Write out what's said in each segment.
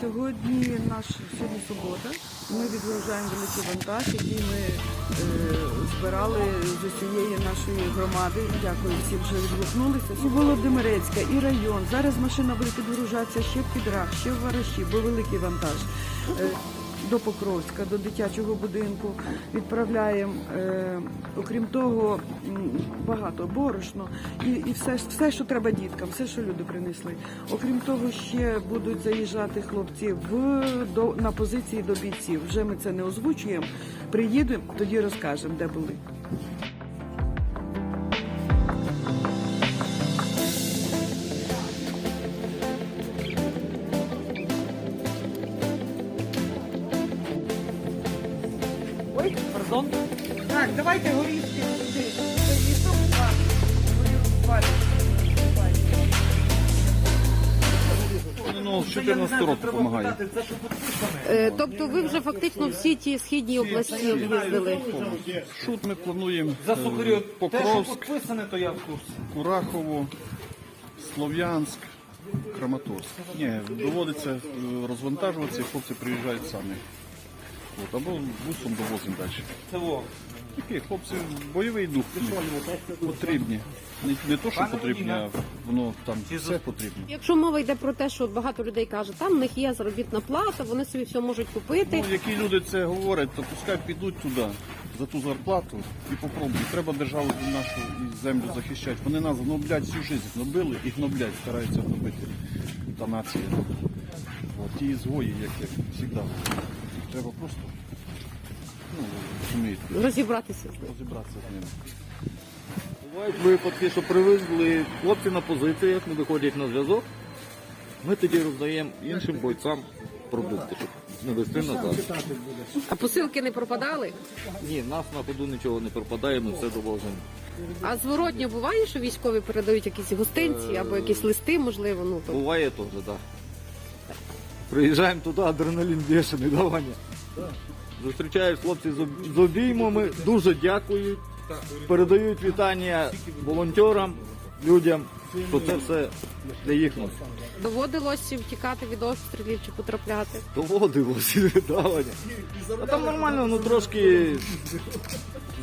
Сьогодні наш сьогодні субота. Ми відгружаємо великий вантаж, який ми е, збирали з усієї нашої громади. Дякую всім, що відгукнулися. І Володимирецька, і район. Зараз машина буде підгружатися ще в Підрах, ще в Вараші, бо великий вантаж. До Покровська, до дитячого будинку відправляємо. Е, окрім того, багато борошно і, і все, все, що треба діткам, все, що люди принесли. Окрім того, ще будуть заїжджати хлопці в до на позиції до бійців. Вже ми це не озвучуємо. Приїдемо, тоді розкажемо, де були. 14 років допомагає. Е, тобто ви вже фактично всі ті східні області об'їздили. Шут ми плануємо За е, сухарю, Покровськ, підписане. Курахово, Слов'янськ, Краматорськ. Ні, доводиться е, розвантажуватися, і хлопці приїжджають самі. От, або бусом довозимо далі. Це во. Такі хлопці бойовий дух потрібні. Не, не то, що потрібні, а воно там все потрібно. Якщо мова йде про те, що багато людей каже, там в них є заробітна плата, вони собі все можуть купити. Ну, які люди це говорять, то пускай підуть туди за ту зарплату і попробують. Треба державу нашу і землю захищати. Вони нас гноблять всю життя, гнобили і гноблять, стараються гнобити та нація. От, ті згої, як, як завжди. Треба просто ну, розумієте, Розібратися з ним. розібратися з ними. Бувають випадки, що привезли хлопці на позиціях, не виходять на зв'язок. Ми тоді роздаємо іншим бойцям продукти, щоб не вести назад. А посилки не пропадали? Ні, в нас на ходу нічого не пропадає, ми все довозимо. А зворотньо буває, що військові передають якісь гостинці або якісь листи, можливо, ну то Буває теж, так. Да. Приїжджаємо туди, адреналін бешений, давання. Зустрічають хлопці з об- з обіймами, дуже дякують, передають вітання волонтерам, людям, що це все для їх нас. доводилось втікати від обстрілів чи потрапляти. Доводилося давання. А там нормально, ну трошки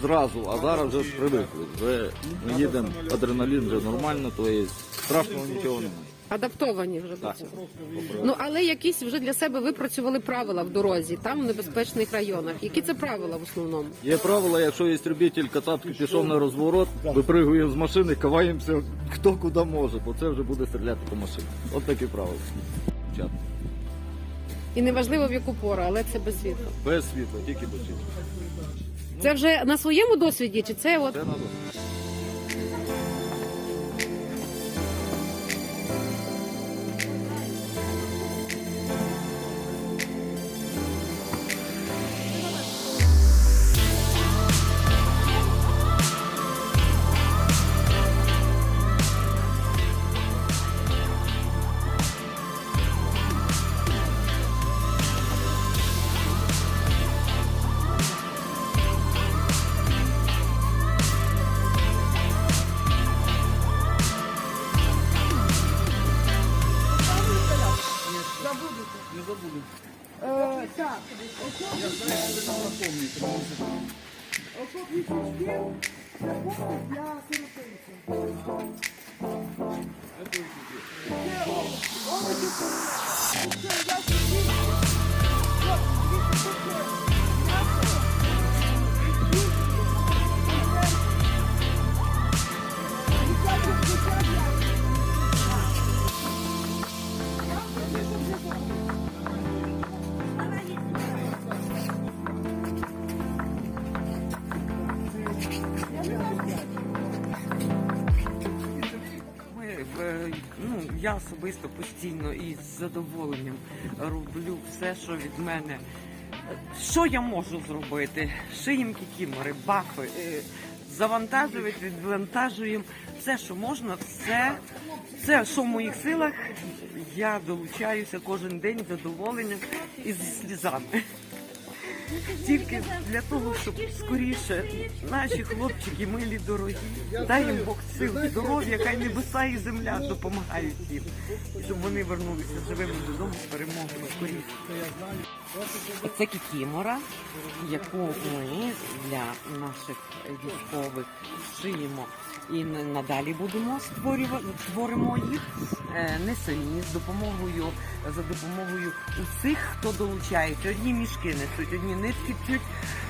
зразу, а зараз вже привикли. Вже ми їдемо, адреналін вже нормально, то є страшного нічого немає. Адаптовані вже до цього. Ну але якісь вже для себе випрацювали правила в дорозі, там в небезпечних районах. Які це правила в основному? Є правило, якщо є істребитель кацапки пішов на розворот, випригуємо з машини, ховаємося хто куди може, бо це вже буде стріляти по машині. От такі правила. Чат. І неважливо в яку пору, але це без світла. Без світла, тільки без світла. Це вже на своєму досвіді, чи це от Це надо. Е, так, окопні окопні свічки це хлопці для сиротинців. Це о- овочі, це я особисто постійно і з задоволенням роблю все, що від мене. Що я можу зробити? Шиєм кікімори, бафи, е, завантажуємо, відвантажуємо. Все, що можна, все, все, що в моїх силах, я долучаюся кожен день з задоволенням і зі слізами. Тільки для того, щоб скоріше наші хлопчики милі дорогі, дай їм Бог сил, здоров'я, хай небеса і земля допомагають їм, і щоб вони вернулися живими додому з перемогою скоріше. Це кікімора, яку ми для наших військових шиємо. І надалі будемо створювати, створимо їх не самі з допомогою за допомогою усіх, хто долучається. Одні мішки несуть, одні нитки п'ють,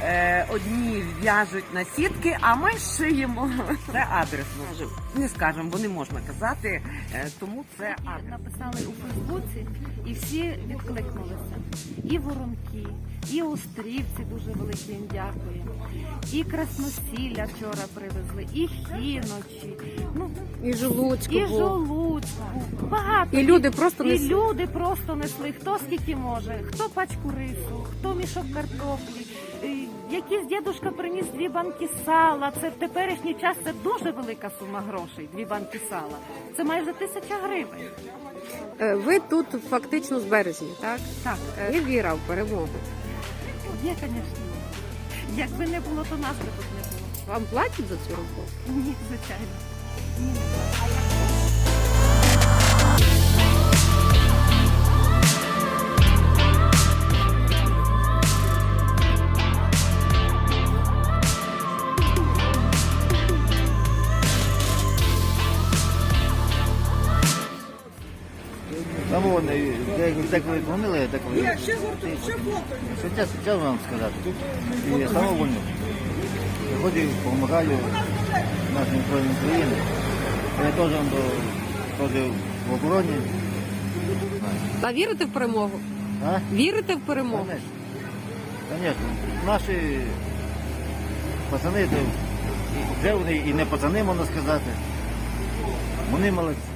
е, одні в'яжуть на сітки, а ми шиємо. Це адресно. Не скажемо, бо не можна казати, е, тому це адрес. написали у Фейсбуці, і всі відкликнулися. І воронки, і острівці дуже велике їм дякую. І красносілля вчора привезли, і хіночі, ну І Жолуцьку і був. Багато І люди просто і несли. люди просто несли. Хто скільки може, хто пачку рису, хто мішок картоплі. І Якийсь дідушка приніс дві банки сала. Це в теперішній час це дуже велика сума грошей. Дві банки сала. Це майже тисяча гривень. Е, Ви тут фактично з березня, так? Так, Є віра в перемогу. є, звісно. Якби не було, то нас би тут не було. Вам платять за цю роботу? Ні, звичайно. Там вони, де, де коли дзвонили, де коли... Ще Що це вам сказати? І саме вольно. Приходив, допомагаю нашим Збройним країнам. Я теж до- теж в обороні. Та вірите в перемогу? А? Вірите в перемогу? Конечно. Конечно. Наші пацани, вже вони і не пацани, можна сказати. Вони молодці.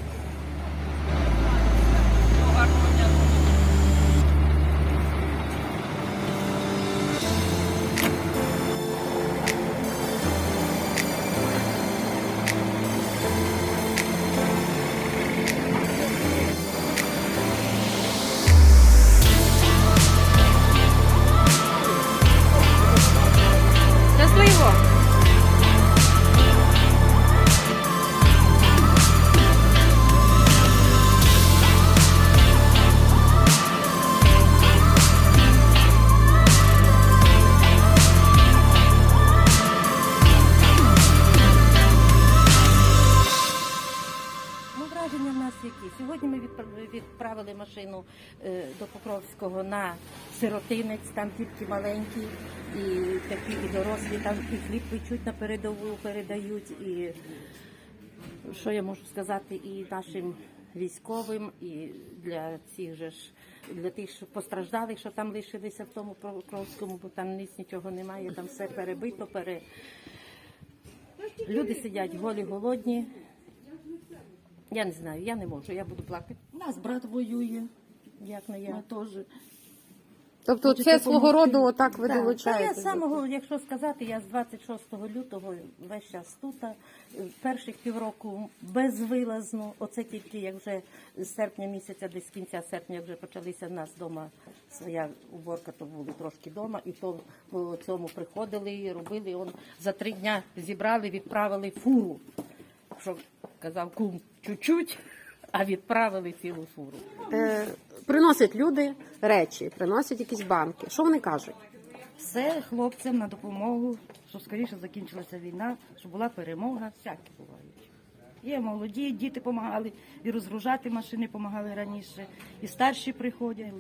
Покровського на сиротинець, там дітки маленькі, і такі і дорослі, там і хліб печуть на передову, передають. І що я можу сказати, і нашим військовим, і для цих же ж. Для тих що постраждалих, що там лишилися в тому Покровському, бо там ніц нічого немає, там все перебито, пере... люди сидять голі, голодні. Я не знаю, я не можу, я буду плакати. У нас брат воює, Як не ми я. теж. Тобто Хочете це свого допомогти? роду отак ви Так, Та долучаєте? я з самого, якщо сказати, я з 26 лютого весь час тут. а, е, Перших півроку безвилазно. Оце тільки як вже з серпня місяця, десь з кінця серпня, як вже почалися в нас вдома своя уборка, то були трошки вдома, і то по цьому приходили, робили. Он за три дня зібрали, відправили фуру. Що казав кум чуть-чуть, а відправили цілу фуру. Е, приносять люди речі, приносять якісь банки. Що вони кажуть? Все хлопцям на допомогу, щоб скоріше закінчилася війна, щоб була перемога, всякі бувають. Є молоді, діти допомагали, і розгружати машини допомагали раніше, і старші приходять,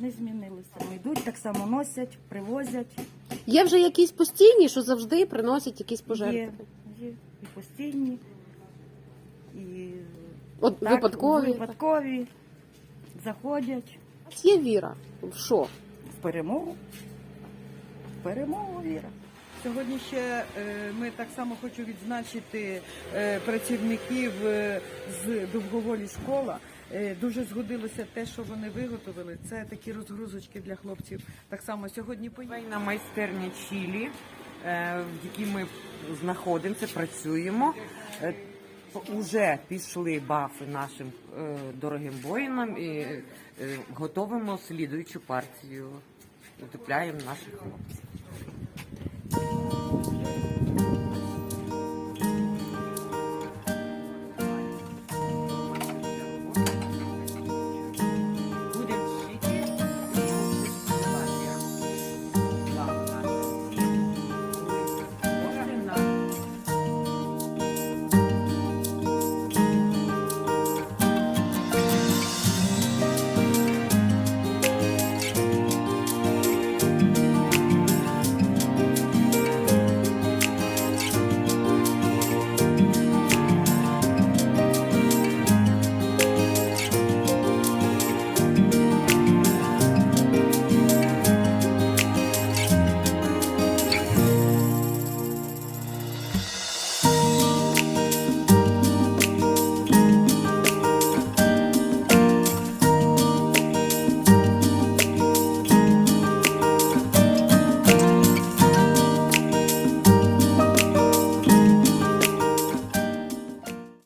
не змінилися. Йдуть, так само носять, привозять. Є вже якісь постійні, що завжди приносять якісь Є, пожертви. є і постійні, і От так, випадкові. випадкові заходять Є віра. В що? в перемогу. В перемогу віра. Сьогодні ще е, ми так само хочу відзначити е, працівників е, з довговолі школа. Е, Дуже згодилося те, що вони виготовили. Це такі розгрузочки для хлопців. Так само сьогодні поїхали. на майстерня Чілі, е, в якій ми знаходимося, працюємо. Е, Уже пішли бафи нашим е, дорогим воїнам і е, готовимо слідуючу партію. утепляємо наших хлопців.